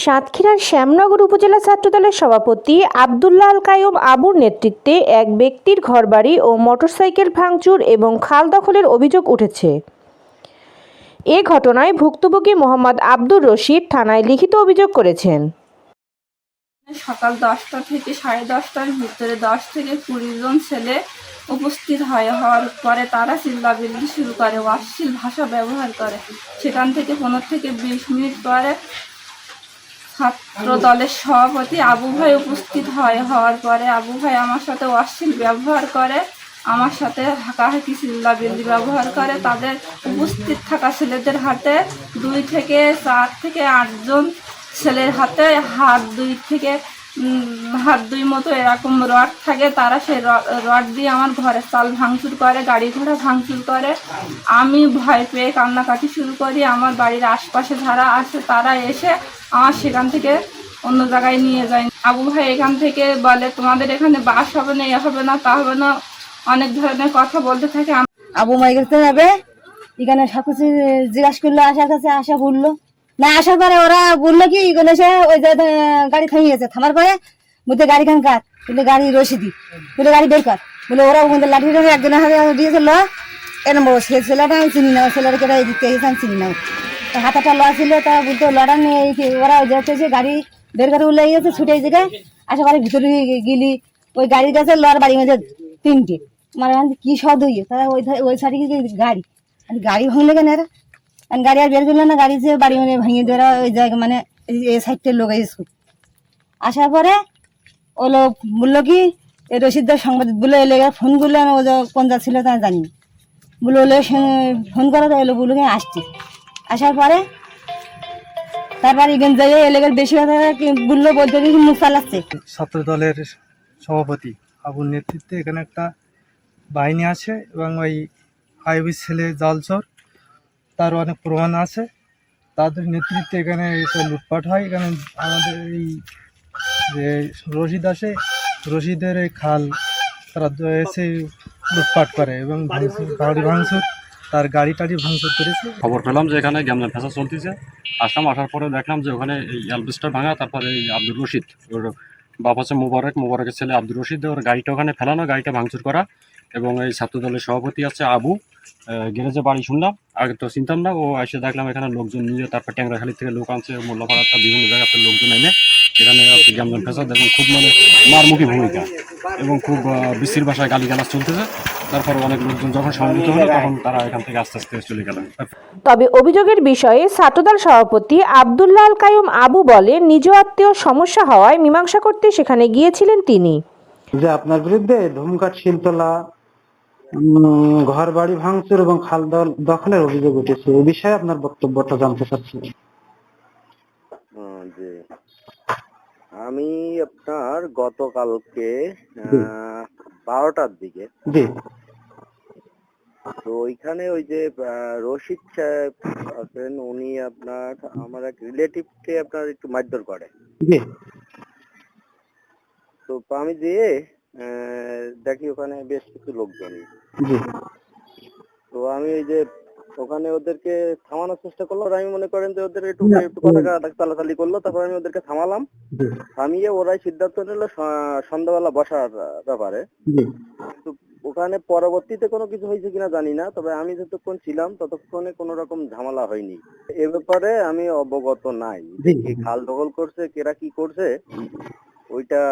সাতক্ষীরার শ্যামনগর উপজেলা ছাত্রদলের সভাপতি আবদুল্লাহ আল কায়ুম আবুর নেতৃত্বে এক ব্যক্তির ঘরবাড়ি ও মোটরসাইকেল ভাঙচুর এবং খাল দখলের অভিযোগ উঠেছে। এ ঘটনায় ভুক্তভোগী মোহাম্মদ আব্দুর রশিদ থানায় লিখিত অভিযোগ করেছেন। সকাল দশটা থেকে সাড়ে দশটার ভিতরে দশ থেকে কুড়ি জন ছেলে উপস্থিত হয়, হওয়ার পরে তারা চিল্লাবিল্লি শুরু করে অশ্লীল ভাষা ব্যবহার করে। সেখান থেকে পনেরো থেকে বিশ মিনিট পরে ছাত্র দলের সভাপতি আবু ভাই উপস্থিত হয়, হওয়ার পরে আবু ভাই আমার সাথে অশ্লীল ব্যবহার করে, আমার সাথে হাঁকাহাঁকি চিল্লাবিল্লি ব্যবহার করে। তাদের উপস্থিত থাকা ছেলেদের হাতে দুই থেকে চার থেকে আটজন ছেলের হাতে হাত, দুই থেকে হাত দুই মতো এরকম রড থাকে, তারা সেই রড দিয়ে আমার ঘরের চাল ভাঙচুর করে, গাড়ি ঘোড়া ভাঙচুর করে। আমি ভয় পেয়ে কান্নাকাটি শুরু করি, আমার বাড়ির আশপাশে যারা আছে তারা এসে আমার সেখান থেকে অন্য জায়গায় নিয়ে যায়। আবু ভাই এখান থেকে বলে, তোমাদের এখানে বাস হবে না, এ হবে না, তা হবে না। অনেক ধরনের কথা বলতে থাকে। আবু মাইকেলতে যাবে এখানে সব কিছু জিজ্ঞাসা করল আশার কাছে আশা বলল। না, আসার পরে ওরা বলল কি এখানে সে ওই যে গাড়ি থামিয়েছে থামার পরে বলতে গাড়ি খান কাট বলে গাড়ি রসিদি বলে গাড়ি বের কর। বলে ওরা ওখানে লাঠি টাঠি একজনের হাতে দিয়েছে ল। বড় সে ছেলেটা আমি চিনি না ওই ছেলেটাকে এই দিকতে এসে আমি চিনি না। হাতাটা ল ছিল, তা বলতো লড়া নিয়ে ওরা ওই যাচ্ছে গাড়ি বের করে উল্লে গেছে ছুটে জায়গায় আশা করে ভিতরে গেলি। ওই গাড়ির কাছে লড় বাড়ি মধ্যে তিনটে। মানে কি শব্দ হইয়ে? তারা ওই ওই সাইডে গাড়ি। গাড়ি ভাঙলে কেন এরা? গাড়ি আর বের করল না, গাড়ি যে বাড়ি মানে ভেঙে দেওয়া ওই জায়গা মানে এই- সাইডটার লোক এসে আসার পরে ও লোক বলল কি, এই রশিদদার সংবাদ বলে এলে ফোন করলে, আমি ও কোন যা ছিল তা জানি। বলে ওলে ফোন করা তো এলো বলল কি, আসছি। আসার পরে তারপর এখানে যাই এলাকার বেশি কথা বলল, বলতে কি মুখ চালাচ্ছে ছাত্র দলের সভাপতি আবুর নেতৃত্বে এখানে একটা বাহিনী আছে এবং ওই আইবির ছেলে জলচর তার অনেক প্রমাণ আছে। তাদের নেতৃত্বে এখানে এসে লুটপাট হয়। এখানে আমাদের এই যে রশিদ আসে, রশিদের এই খাল, তারা এসে লুটপাট করে এবং গাড়ি ভাঙচুর, তার গাড়ি টাড়ি ভাঙচুর করেছে। খবর পেলাম যে এখানে গ্যামলা ফেসা চলতেছে। আসলাম, আসার পরে দেখলাম যে ওখানে এই অ্যালবেস্টার ভাঙা, তারপরে এই আব্দুর রশিদ, ওর বাপ আছে মুবারক। মুবারকের ছেলে আব্দুর রশিদ, ওর গাড়িটা ওখানে ফেলানো, গাড়িটা ভাঙচুর করা। এবং এই ছাত্র দলের সভাপতি আছে আবু আহ, গ্যারেজে বাড়ি শুনলাম আগে তো চিনতাম না ও এসে দেখলাম এখানে লোকজন নিয়ে তারপর ট্যাংরাখালি থেকে লোক আনছে মোল্লাপাড়াটা বিভিন্ন জায়গাতে লোকজন এনে এখানে গ্যামলান ফেসাদ এবং খুব মানে মারমুখী ভূমিকা এবং খুব আহ, বিশ্রী ভাষায় গালিগালাজ চলতেছে তারপর অনেক লোকজন যখন সম্মিলিত হলো তখন তারা এখান থেকে আস্তে আস্তে চলে গেলেন। তবে অভিযোগের বিষয়ে ছাত্রদল সভাপতি আবদুল্লাহ আল কায়ুম আবু বলে নিজ আত্মীয় সমস্যা হওয়ায় মীমাংসা করতে সেখানে গিয়েছিলেন তিনি। যে আপনার বিরুদ্ধে ধুমকাট শিলতলা ঘর বাড়ি ভাঙচুর এবং খাল দখলের অভিযোগ উঠেছে। এ বিষয়ে আপনার বক্তব্যটা জানতে চাচ্ছি। আমি আপনার গতকালকে বারোটার দিকে তো ওইখানে ওই যে রশিদ সাহেব আছেন উনি আপনার আমার এক রিলেটিভকে আপনার একটু মারধর করে। তো আমি আহ, দেখি ওখানে বেশ কিছু লোকজন। তো আমি ওই যে ওখানে ওদেরকে থামানোর চেষ্টা করল আর আমি মনে করেন যে ওদের একটু একটু কথা চালাচালি করল তারপর আমি ওদেরকে থামালাম। থামিয়ে ওরাই সিদ্ধান্ত নিল সন্ধ্যাবেলা বসার ব্যাপারে। ওখানে পরবর্তীতে কোনো কিছু হয়েছে কিনা জানি না তবে আমি যতক্ষণ ছিলাম ততক্ষণে কোনো রকম ঝামেলা হয়নি। এ ব্যাপারে আমি অবগত নাই খাল দখল করছে কেরা কি করছে। ওইটা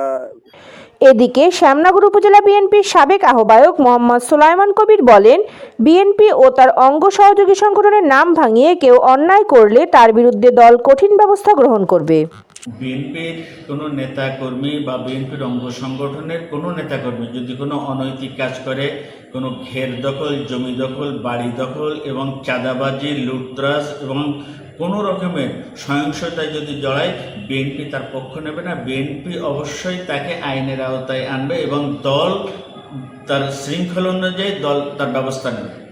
এদিকে শ্যামনগর উপজেলা বিএনপির সাবেক আহ্বায়ক মোহাম্মদ সুলাইমান কবির বলেন, বিএনপি ও তার অঙ্গ সহযোগী সংগঠনের নাম ভাঙিয়ে কেউ অন্যায় করলে তার বিরুদ্ধে দল কঠিন ব্যবস্থা গ্রহণ করবে। বিএনপির কোনো নেতাকর্মী বা বিএনপির অঙ্গ সংগঠনের কোনো নেতাকর্মী যদি কোনো অনৈতিক কাজ করে, কোনো ঘের দখল, জমি দখল, বাড়ি দখল এবং চাঁদাবাজি, লুটতরাজ এবং কোনো রকমের সহিংসতায় যদি জড়ায়, বিএনপি তার পক্ষ নেবে না। বিএনপি অবশ্যই তাকে আইনের আওতায় আনবে এবং দল তার শৃঙ্খলা অনুযায়ী দল তার ব্যবস্থা নেবে।